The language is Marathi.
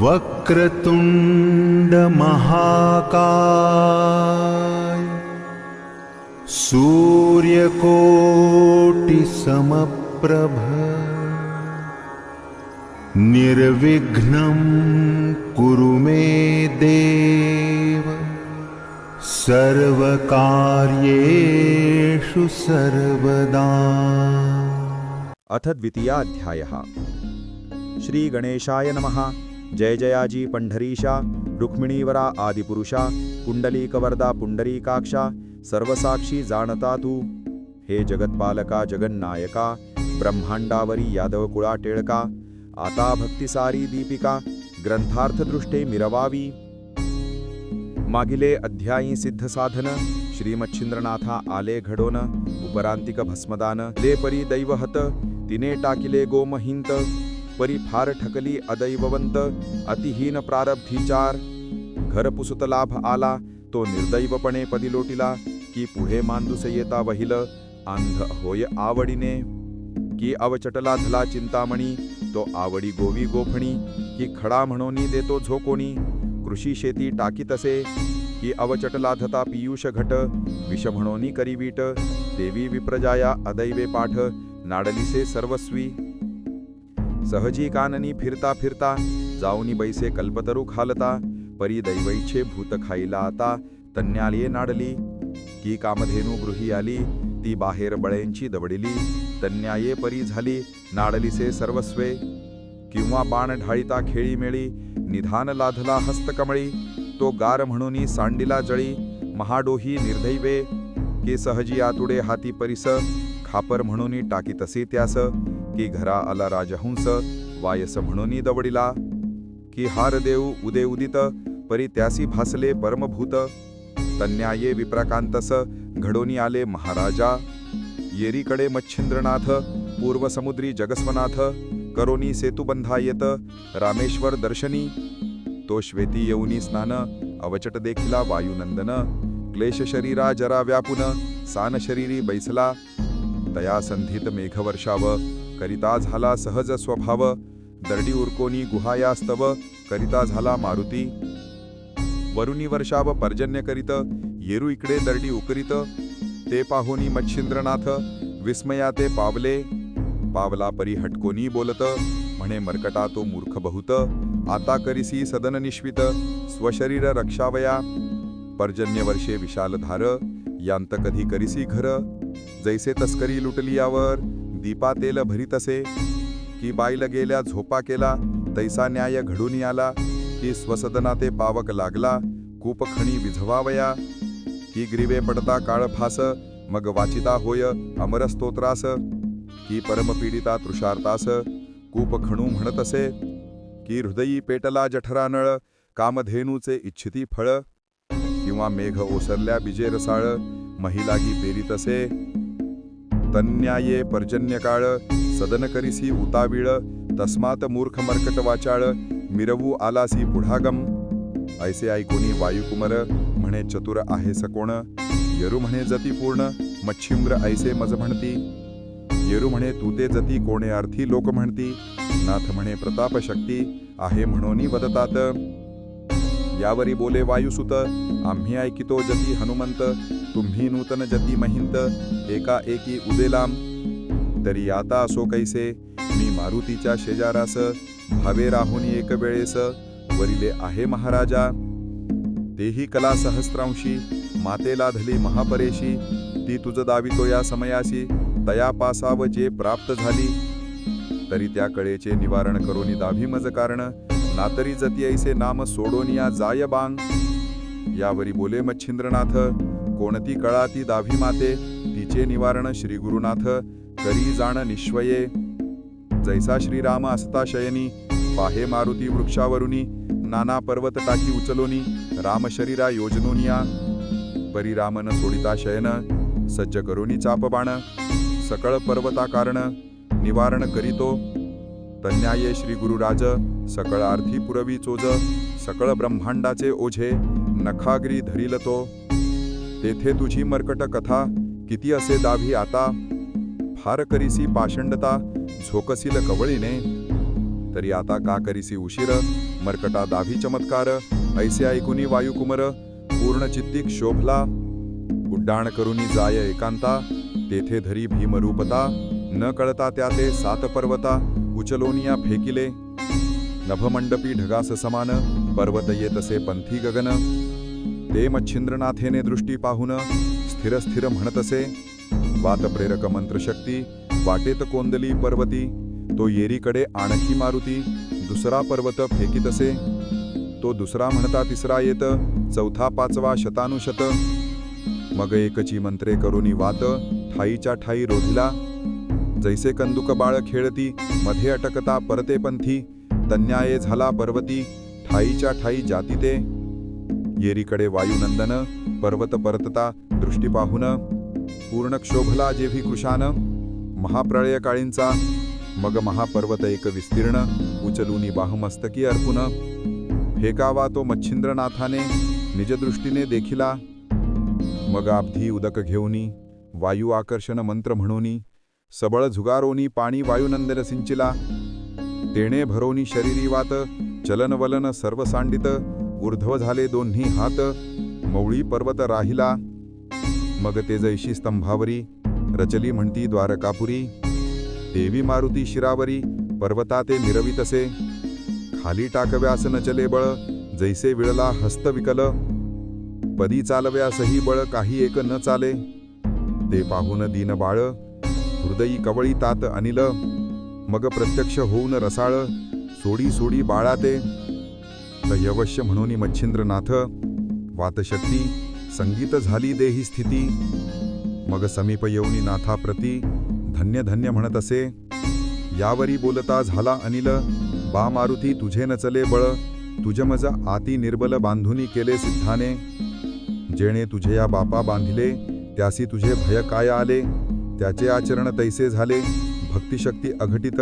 वक्रतुण्ड महाकाय सूर्यकोटि समप्रभ निर्विघ्नं कुरु मे देव। सर्वकार्येषु सर्वदा। अथ द्वितीयाध्यायः। श्री गणेशाय नमः जय जयाजी पंढरीशा रुक्मिणीवरा आदिपुरुषा पुंडलीकवरदा पुंडरीकाक्षा सर्वसाक्षी जाणता तू. हे जगत्पालका जगन्नायका ब्रह्मांडावरी यादव कुळा टेळका आता भक्तिसारी दीपिका ग्रंथार्थदृष्टे मिरवावी. मागिले अध्यायी सिद्ध साधन श्रीमच्छिंद्रनाथा आले घडोन उपरांतिक भस्मदान ले परी दैवहत तिने टाकिले गोमहिंत परी फार ठकली अदैववंत अतिहीन प्रारब्धीचार। घरपुसुत लाभ आला तो निर्दैवपणे पदी लोटिला की पुढे मांदूस येता वहिल आंध होय आवडीने। की अवचटला धला चिंतामणी तो आवडी गोवी गोफणी की खडा म्हणोनी देतो झोकोनी। कृषी शेती टाकी तसे की अवचटला धता पियुष घट विष म्हणोनी करीवीट देवी विप्रजाया अदैवे पाठ नाडलिसे सर्वस्वी। सहजी काननी फिरता फिरता जाऊनी बैसे कल्पतरू खालता परी दैवैचे भूत खाईला आता तन्यालिये नाडली. की कामधेनू गृही आली ती बाहेर बळेंची दवडिली तन्याये परी झाली नाडलीसे सर्वस्वे. किंवा बाण ढाळीता खेळी मेळी निधान लाधला हस्तकमळी तो गार म्हणून सांडिला जळी महाडोही निर्दैवे. के सहजी आतुडे हाती परिस खापर म्हणून टाकी तसे त्यास की घरा आला राजहंस वायस म्हणून दवडिला की हार देऊ उदे उदित परी त्यासी भासले परमभूत. तन्याये विप्राकांतस घडोनी आले महाराजा. येरीकडे मच्छिंद्रनाथ पूर्व समुद्री जगस्वनाथ करोनी सेतुबंधा येत रामेश्वर दर्शनी. तो श्वेती येऊनी स्नान अवचट देखिला वायुनंदन. क्लेश शरीरा जरा व्यापुन सान शरीरी बैसला. तया संधित मेघवर्षाव करिता झाला सहज स्वभाव दर्डी उरकोनी गुहायास्तव करिता झाला मारुती. वरुणी वर्षाव पर्जन्य करीत येरू इकडे दर्डी उकरीत ते पाहुनी मच्छिंद्रनाथ विस्मया ते पावले. पावला परी हटकोनी बोलत म्हणे मर्कटा तो मूर्ख बहुत आता करिसी सदन निश्वित स्वशरीर रक्षावया. पर्जन्य वर्षे विशालधार यांत कधी करिसी घर जैसे तस्करी लुटली यावर दीपा तेल भरीतसे की बाईल गेल्या झोपा केला तैसा न्याय घडून आला की स्वसदना ते पावक लागला कूपखणी विझवावया की ग्रीवे पडता काळ फास मग वाचिता होय अमरस्तोत्रास की परमपीडिता तृषार्तास कूप खणू म्हणत असे की हृदयी पेटला जठरा नळ कामधेनूचे इच्छिती फळ किंवा मेघ ओसरल्या बिजे रसाळ महिलागी पेरीत असे तन्याये पर्जन्यकाळ सदनकरिसी सदन करिसी उताविळ तस्मात मूर्ख मर्कट वाचाळ मिरवू आलासी पुढागम। ऐसे ऐकोनी वायुकुमर म्हणे चतुर आहे सकोण। येरू म्हणे जती पूर्ण मच्छिंद्र ऐसे मज म्हणती। येरू म्हणे तू ते जती कोणे अर्थी लोक म्हणती। नाथ म्हणे प्रताप शक्ती आहे म्हणोनी वदतात। यावरी बोले वायुसुत आम्ही ऐकितो जती हनुमंत। तुम्ही नूतन जती महिंत एका एकी उदेलाम. तरी आता असो कैसे मी मारुतीच्या शेजारास भावे राहून एक वेळेस वरिले आहे महाराजा. तेही कला सहस्रांशी मातेला धली महापरेशी ती तुझ दावितो या समयाशी तया पासाव जे प्राप्त झाली. तरी त्या कळेचे निवारण करोनी दाभी मज कारण नातरी जती ऐसे नाम सोडोनिया जाय बांग. यावरी बोले मच्छिंद्रनाथ कोणती कळा ती दाभी माते? तिचे निवारण श्री गुरुनाथ करी जाण निश्वये. जैसा श्रीराम असता शयनी पाहे मारुती वृक्षावरुनी नाना पर्वत टाकी उचलोनी राम शरीरा योजनोनिया. परी रामन सोडिता शयन सज्ज करुनी चाप बाण. सकळ पर्वता कारण निवारण करीतो. तन्याये श्री गुरुराज सकळ आर्थी पुरवी चोज. सकळ ब्रह्मांडाचे ओझे नखाग्री धरिल तो तेथे तुझी मर्कट कथा किती असे दाभी आता? फार करीसी पाषंडता झोकसील कवळीने. तरी आता का करीसी उशीर? मर्कटा दाभी चमत्कार ऐसे ऐकुनी वायुकुमर पूर्ण चित्तिक शोभला. उड्डाण करुनी जाय एकांता तेथे धरी भीमरूपता न कळता त्या ते सात पर्वता उचलोनिया फेकिले. नभमंडपी ढगास समान पर्वत येतसे पंथी गगन. ते मच्छिंद्रनाथेने दृष्टी पाहून स्थिर स्थिर म्हणतसे. असे वातप्रेरक मंत्रशक्ती वाटेत कोंदली पर्वती तो येरीकडे आणखी मारुती दुसरा पर्वत फेकीतसे. तो दुसरा म्हणता तिसरा येत चौथा पाचवा शतानुशत. मग एकची मंत्रे करुनी वात ठाईच्या ठाई रोधिला. जैसे कंदुक बाळ खेळती मध्ये अटकता परते पंथी तन्याये झाला पर्वती ठाईच्या ठाई जाती ते येरीकडे वायुनंदन पर्वत परतता दृष्टी पाहून पूर्ण क्षोभला जेव्ही कृशान महाप्रळय काळींचा मग महापर्वत एक विस्तीर्ण उचलूनी बाहमस्तकी अर्पुन. फेकावा तो मच्छिंद्रनाथाने निजदृष्टीने देखिला. मग अब्धी उदक घेऊनी वायू आकर्षण मंत्र म्हणूनी सबळ झुगारोनी पाणी वायुनंदन सिंचिला. तेणे भरोनी शरीरी वात चलनवलन सर्वसांडित ऊर्ध्व झाले दोन्ही हात. मौळी पर्वत राहिला. मग ते जैशी स्तंभावरी. रचली म्हणती द्वारकापुरी. देवी मारुती शिरावरी. पर्वता ते मिरवितसे खाली टाकव्यास न चले बळ. जैसे विळला हस्त विकल. पदी चालव्यासही बळ काही एक न चाले. ते पाहून दीन बाळ. हृदयी कवळी तात अनिल. मग प्रत्यक्ष होऊन रसाळ. सोडी सोडी बाळा ते यवश्य म्हणून मच्छिंद्रनाथ वातशक्ती संगीत झाली देही स्थिती. मग समीप येऊनी नाथाप्रती धन्य धन्य म्हणत असे यावरी बोलता झाला अनिल बा मारुती तुझे न चले बळ तुझ मज आती निर्बल बांधुनी केले सिद्धाने. जेणे तुझे या बापा बांधिले त्यासी तुझे भय काय आले त्याचे आचरण तैसे झाले भक्तिशक्ती अघटित.